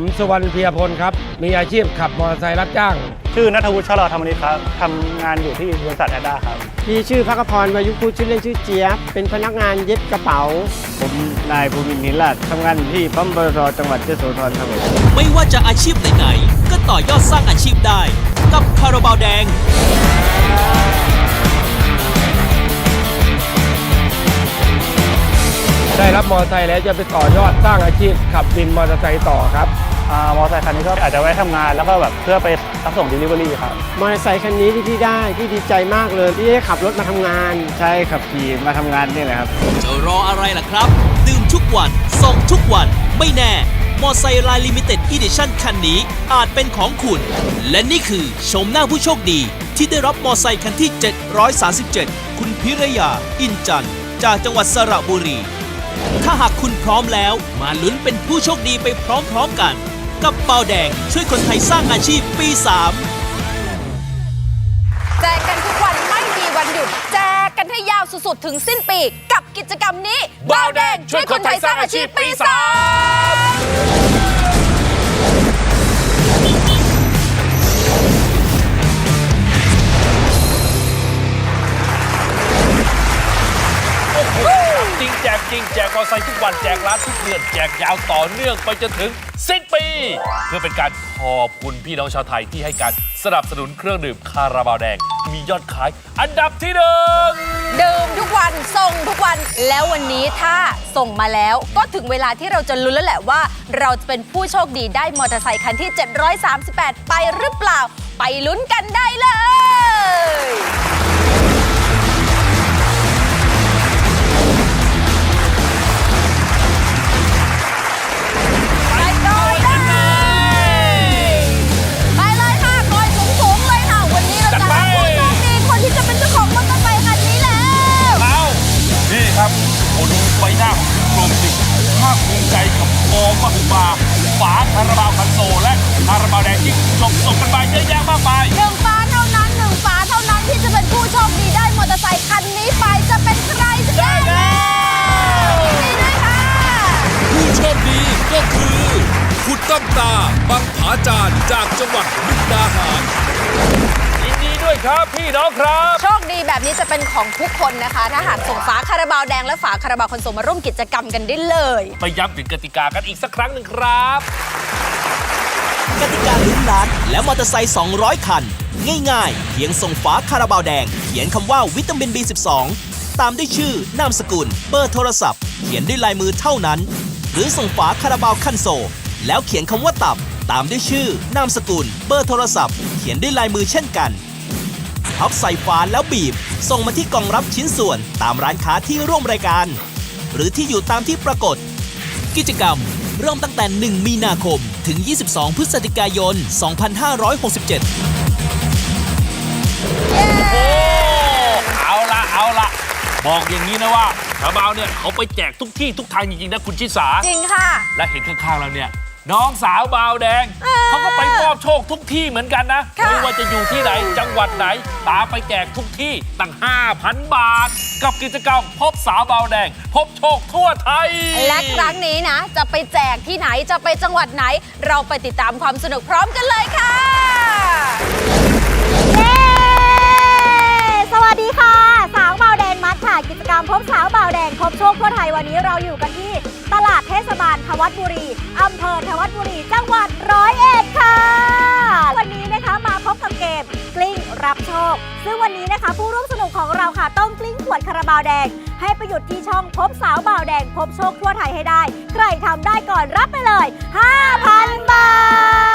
ผมสุวรรณเพียพลครับ มีอาชีพขับมอเตอร์ไซค์รับจ้าง ชื่อนัทวุฒิชะลอธรรมนิตครับทำงานอยู่ที่บริษัทแอดด้าครับพี่ชื่อพักพรวายุพุทธชื่อเล่นชื่อเจี๊ยบ เป็นพนักงานเย็บกระเป๋า ผมนายภูมินทร์นิราชทำงานอยู่ที่ปั๊มบรจังหวัดยโสธรครับผมไม่ว่าจะอาชีพไหนๆก็ต่อยอดสร้างอาชีพได้ กับคาราบาวแดงได้รับมอเตอร์ไซค์แล้วจะไปต่อยอดสร้างอาชีพขับวินมอเตอร์ไซค์ต่อครับอ่า มอเตอร์ไซค์คันนี้ก็อาจจะไว้ทำงานแล้วก็แบบเพื่อไปรับส่ง Delivery ครับ มอเตอร์ไซค์คันนี้ที่พี่ได้พี่ดีใจมากเลยที่ได้ขับรถมาทำงาน ใช่ขับขี่มาทำงานนี่แหละครับ จะรออะไรล่ะครับ ดื่มทุกวัน ส่งทุกวัน ไม่แน่ มอไซค์ลายลิมิเต็ดอีดิชั่นคันนี้อาจเป็นของคุณ และนี่คือชมหน้าผู้โชคดี ที่ได้รับมอไซค์คันที่ 737 คุณพิรยา อินจันทร์จากจังหวัดสระบุรี ถ้าหากคุณพร้อมแล้ว มาลุ้นเป็นผู้โชคดีไปพร้อมๆกัน กับเบาแดงช่วยคนไทยสร้างอาชีพปี 3แจกกันทุกวันไม่มีวันหยุด แจกกันให้ยาวสุดๆ ถึงสิ้นปี กับกิจกรรมนี้บาวแดงช่วยคนไทยสร้างอาชีพปีสาม จริงแจกจริงแจกมอเตอร์ไซค์ทุกวันแจกร้านทุกเดือนแจกยาวต่อเนื่องไปจนถึงสิ้นปี เพื่อเป็นการขอบคุณพี่น้องชาวไทยที่ให้การสนับสนุนเครื่องดื่มคาราบาวแดง มียอดขายอันดับที่หนึ่งดื่มทุกวันส่งทุกวันแล้ววันนี้ถ้าส่งมาแล้วก็ถึงเวลาที่เราจะลุ้นแล้วแหละว่า เราจะเป็นผู้โชคดีได้มอเตอร์ไซคันที่ 738 ไปหรือเปล่า ไปลุ้นกันได้เลย ฝาคาราบาวคันโซและคาราบาวแดงที่ส่งส่งกันมาเยอะแยะมากมาย หนึ่งฝาเท่านั้นหนึ่งฝาเท่านั้นที่จะเป็นผู้โชคดีได้มอเตอร์ไซคันนี้ไปจะเป็นใครจะได้แล้วยินดีด้วยค่ะ ผู้โชคดีก็คือ คุณตั้มตา บังผาจารย์จากจังหวัดมุกดาหารยินดีด้วย ครับพี่น้องครับ โชคดีแบบนี้จะเป็นของทุกคนนะคะ ถ้าหากส่งฝาคาราบาวแดงและฝาคาราบาวคอนโซลมาร่วมกิจกรรมกันได้เลย ไปย้ำถึงกติกากันอีกสักครั้งหนึ่งครับ กติกาลุ้นล้านและมอเตอร์ไซค์200 คัน ง่ายๆ เพียงส่งฝาคาราบาวแดง เขียนคำว่าวิตามิน B12 ตามด้วยชื่อนามสกุล เบอร์โทรศัพท์ เขียนด้วยลายมือเท่านั้น หรือส่งฝาคาราบาวคันโซลแล้วเขียนคำว่าตับ ตามด้วยชื่อนามสกุล เบอร์โทรศัพท์ เขียนด้วยลายมือเช่นกัน พับใส่ฝาแล้วบีบ ส่งมาที่กล่องรับชิ้นส่วนตามร้านค้าที่ร่วมรายการ หรือที่อยู่ตามที่ปรากฏ กิจกรรม เริ่มตั้งแต่ 1 มีนาคมถึง 22 พฤศจิกายน 2567 โอ้เอาละเอาละบอกอย่างนี้นะว่าคาราบาวเนี่ยเขาไปแจกทุกที่ทุกทางจริงๆนะคุณชิสาจริงค่ะ และเห็นข้างๆเราเนี่ย น้องสาวบาวแดงเขาก็ไปมอบโช คทุกที่เหมือนกันนะค่ะไม่ว่าจะอยู่ที่ไหนจังหวัดไหนตามไปแจกทุกที่ตั้ง 5,000 บาท กับกิจกรรมพบสาวบาวแดง พบโชคทั่วไทย และครั้งนี้นะ จะไปแจกที่ไหนจะไปจังหวัดไหน เราไปติดตามความสนุกพร้อมกันเลยค่ะเย้สวัสดีค่ะ สาวเบาวแดงมัดค่ะ กิจกรรมพบสาวเบาวแดงพบโชคทั่วไทยวันนี้เราอยู่กันที่ตลาดเทศบาลทวัดบุรี อำเภอทวัดบุรี จังหวัดร้อยเอ็ดค่ะ ซึ่งวันนี้นะคะ ผู้ร่วมสนุกของเราค่ะ ต้องกลิ้งขวดคาราบาวแดง ให้ไปหยุดที่ช่องพบสาวบาวแดง พบโชคทั่วไทยให้ได้ ใครทำได้ก่อนรับไปเลย 5,000 บาท